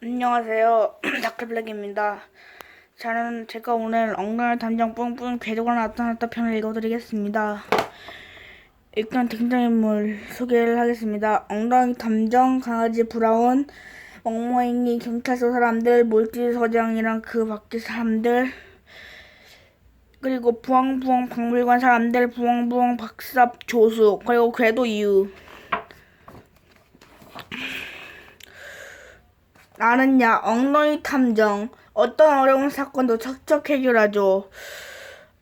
안녕하세요. 다크블랙입니다. 저는 제가 오늘 엉덩이 담장 뿡뿡 궤도가 나타났다 편을 읽어드리겠습니다. 일단 등장인물 소개를 하겠습니다. 엉덩이 탐정, 강아지 브라운, 멍멍이 경찰서 사람들, 몰티 서장이랑 그 밖의 사람들, 그리고 부엉부엉 박물관 사람들, 부엉부엉 박삽 조수, 그리고 궤도 이유. 나는야 엉덩이 탐정 어떤 어려운 사건도 척척 해결하죠.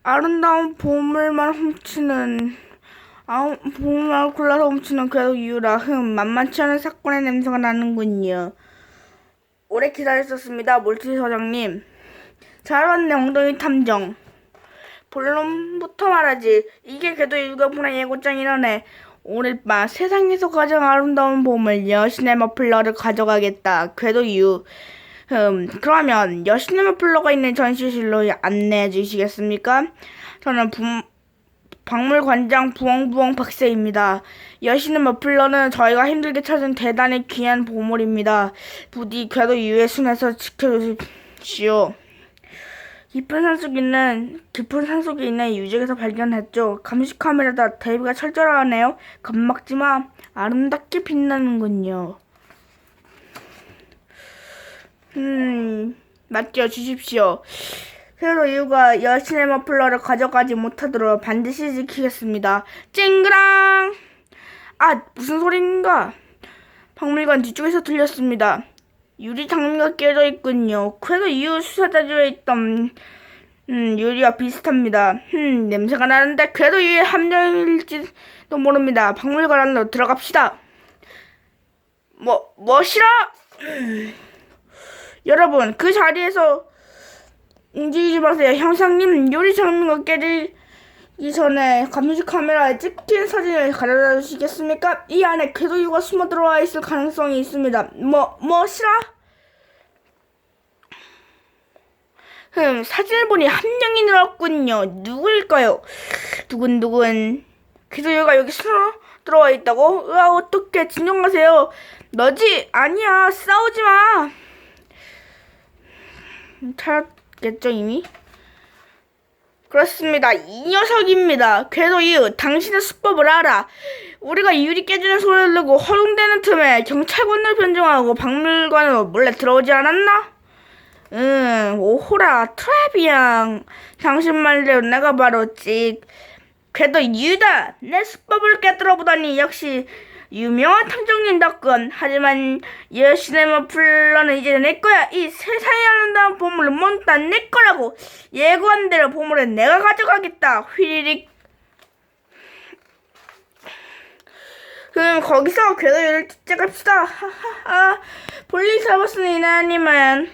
아름다운 보물만 훔치는 아, 보물만 골라서 훔치는 그래도 이유라 흠 만만치 않은 사건의 냄새가 나는군요. 오래 기다렸었습니다 몰티 서장님. 잘 왔네 엉덩이 탐정. 본론부터 말하지. 이게 이유가 보내 예고장이라네. 오늘 밤 세상에서 가장 아름다운 보물 여신의 머플러를 가져가겠다. 궤도 이유. 음, 그러면 여신의 머플러가 있는 전시실로 안내해 주시겠습니까? 저는 부, 박물관장 부엉부엉 박사입니다. 여신의 머플러는 저희가 힘들게 찾은 대단히 귀한 보물입니다. 부디 궤도 이유의 순에서 지켜주십시오. 깊은 산속에 있는 깊은 산속에 있는 유적에서 발견했죠. 감시 카메라다 대비가 철저하네요. 겁먹지마. 아름답게 빛나는군요. 음, 맞죠. 주십시오. 그래도 이유가 여신의 머플러를 가져가지 못하도록 반드시 지키겠습니다. 쨍그랑! 아, 무슨 소린가? 박물관 뒤쪽에서 들렸습니다. 유리 장미가 깨져 있군요. 그래도 이후 수사자료에 있던 음, 유리와 비슷합니다. 음, 냄새가 나는데 그래도 이게 함정일지도 모릅니다. 박물관 안으로 들어갑시다. 뭐, 뭐시라? 음. 여러분, 그 자리에서 움직이지 마세요. 형사님, 유리 장미가 깨지 기 전에 감시 카메라에 찍힌 사진을 가져다 주시겠습니까? 이 안에 궤도유가 숨어 들어와 있을 가능성이 있습니다. 뭐, 뭐시라? 흠, 사진을 보니 한 명이 늘었군요. 누구일까요? 두근두근. 궤도유가 여기 숨어 들어와 있다고? 으아, 어떡해. 진정하세요. 너지? 아니야. 싸우지 마. 찾았겠죠, 이미? 그렇습니다. 이 녀석입니다. 궤도 이유, 당신의 수법을 알아. 우리가 유리 깨지는 소리를 듣고 허둥대는 틈에 경찰관을 변종하고 박물관으로 몰래 들어오지 않았나? 응, 오호라, 트라비앙. 당신 말대로 내가 바로 찍. 궤도 이유다. 내 수법을 깨뜨려 보다니 역시 유명한 탐정님답군. 하지만 여신의 머플러는 이제 내 거야. 이 세상에 아름다운 보물은 모두 다내 거라고. 예고한 대로 보물은 내가 가져가겠다. 휘리릭. 그럼 거기서 궤도유를 쫓아갑시다. 볼일 잡았으니 나님은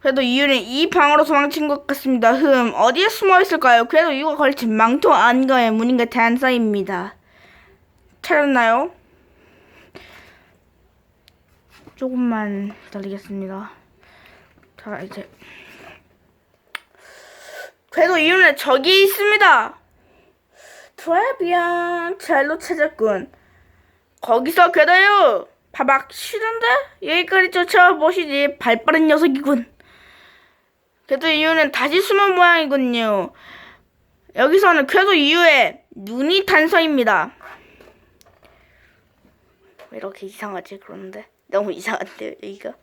그래도 이유는 이 방으로 도망친 것 같습니다. 흠, 어디에 숨어 있을까요? 그래도 이유가 걸친 망토 안가의 문인가 단서입니다. 찾았나요? 조금만 기다리겠습니다. 자, 이제. 그래도 이유는 저기 있습니다. 트레비앙, 잘로 찾았군. 거기서 괴도요. 바박 싫은데? 여기까지 쫓아보시지. 발빠른 녀석이군. 궤도 이유는 다시 숨은 모양이군요. 여기서는 궤도 이유에 눈이 단서입니다. 왜 이렇게 이상하지? 그런데 너무 이상한데요, 여기가.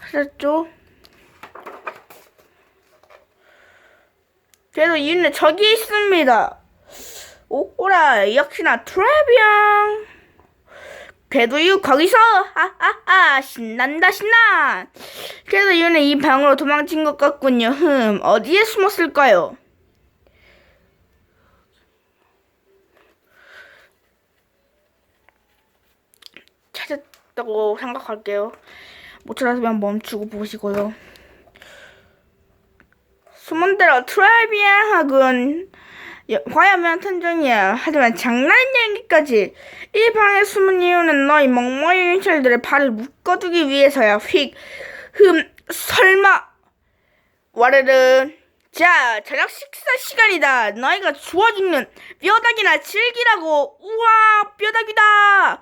찾았죠? 궤도 이유는 저기 있습니다. 오호라, 역시나 트레비앙. 궤도 이유 거기서 하하하 신난다 신나 그래도 이유는 이 방으로 도망친 것 같군요 흠 어디에 숨었을까요 찾았다고 생각할게요 못 찾았으면 멈추고 보시고요 숨은 대로 트라이비앙학은 화야면 탐정이야. 하지만 장난인 얘기까지. 이 방에 숨은 이유는 너희 멍멍이 경찰들의 발을 묶어두기 위해서야. 휙. 흠. 설마. 와르르. 자, 저녁 식사 시간이다. 너희가 좋아 죽는 뼈다귀나 즐기라고. 우와, 뼈다귀다.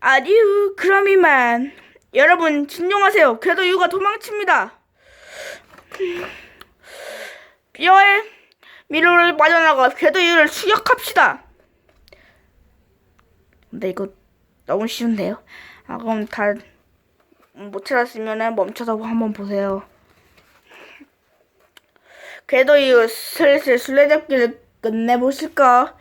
아디우 그럼 이만. 여러분 진정하세요. 궤도 유가 도망칩니다. 뼈의 미로를 빠져나가 궤도 유를 추격합시다. 근데 이거 너무 쉬운데요? 아 그럼 다 못 찾았으면 멈춰서 한번 보세요. 궤도 이후 슬슬 술래잡기를 끝내보실까?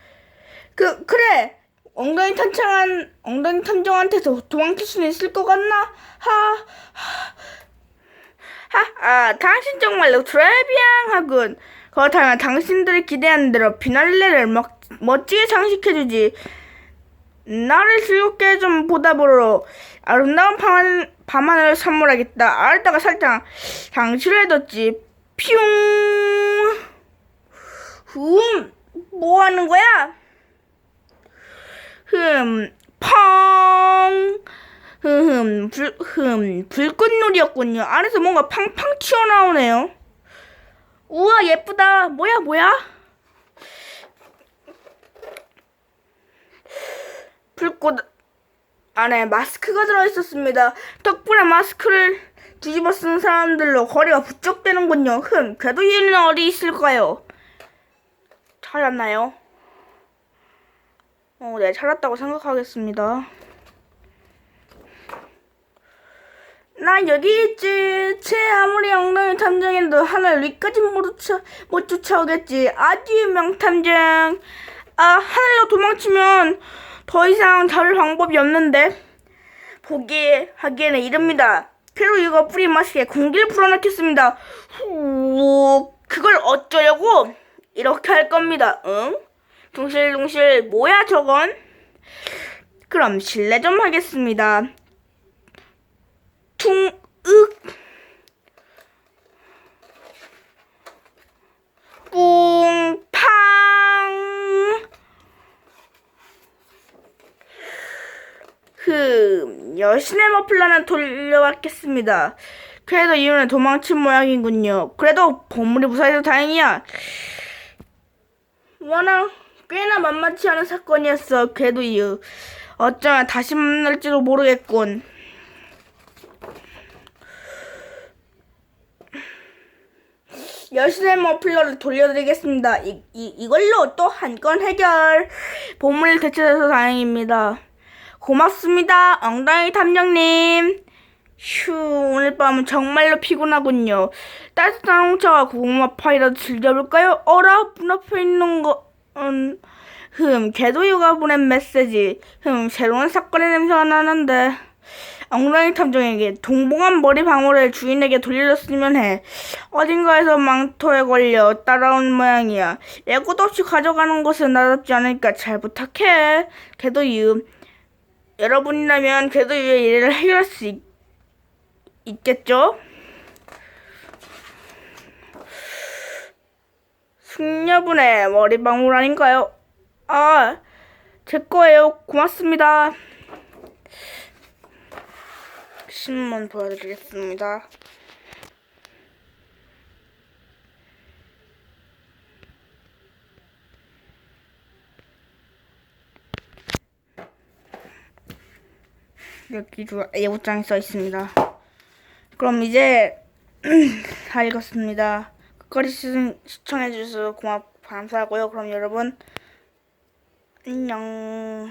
그, 그래! 엉덩이 탐정한, 엉덩이 탐정한테서 도망칠 수는 있을 것 같나? 하, 하, 하, 아, 당신 정말로 트레비앙하군. 그렇다면 당신들이 기대하는 대로 비날레를 멋, 멋지게 장식해주지. 나를 즐겁게 좀 보답으로 아름다운 밤하늘, 밤하늘을 선물하겠다. 아래다가 살짝 장치를 해뒀지. 퓨 흠, 뭐 하는 거야? 흠, 펑. 흠, 불, 흠, 불꽃놀이였군요. 안에서 뭔가 팡팡 튀어나오네요. 우와, 예쁘다. 뭐야, 뭐야? 불꽃 안에 마스크가 들어있었습니다. 덕분에 마스크를 뒤집어 쓰는 사람들로 거리가 부쩍 되는군요. 흠, 궤도 이유는 어디 있을까요? 찾았나요? 어, 네, 찾았다고 생각하겠습니다. 난 여기 있지. 제 아무리 엉덩이 탐정해도 하늘 위까지 못, 쫓아, 못 쫓아오겠지. 아주 명탐정. 아, 하늘로 도망치면 더 이상 잡을 방법이 없는데. 포기하기에는 이릅니다. 피로 이거 뿌리 마시게 공기를 불어넣겠습니다. 후, 그걸 어쩌려고? 이렇게 할 겁니다. 응? 둥실둥실 뭐야 저건? 그럼 실례 좀 하겠습니다. 퉁, 윽. 뿡, 팡. 흠, 여신의 머플러는 돌려받겠습니다. 그래도 이유는 도망친 모양이군요. 그래도 보물이 무사해서 다행이야. 워낙 꽤나 만만치 않은 사건이었어. 그래도 이유. 어쩌면 다시 만날지도 모르겠군. 여신의 머플러를 돌려드리겠습니다. 이, 이, 이걸로 또 한 건 해결. 보물 되찾아서 다행입니다. 고맙습니다. 엉덩이 탐정님. 휴, 오늘 밤은 정말로 피곤하군요. 따뜻한 홍차와 고구마 파이라도 즐겨볼까요? 어라, 문 앞에 있는 거, 음, 흠, 궤도유가 보낸 메시지. 흠, 새로운 사건의 냄새가 나는데. 엉덩이 탐정에게 동봉한 머리 방울을 주인에게 돌려줬으면 해. 어딘가에서 망토에 걸려 따라온 모양이야. 예고도 없이 가져가는 것은 나답지 않으니까 잘 부탁해. 궤도유. 여러분이라면 궤도유의 일을 해결할 수 있, 있겠죠? 숙녀분의 머리 방울 아닌가요? 아, 제 거예요. 고맙습니다. 신문 보여드리겠습니다. 여기도 예고장이 써 있습니다. 그럼 이제 다 읽었습니다. 끝까지 시- 시청해주셔서 고맙 감사하고요. 그럼 여러분 안녕.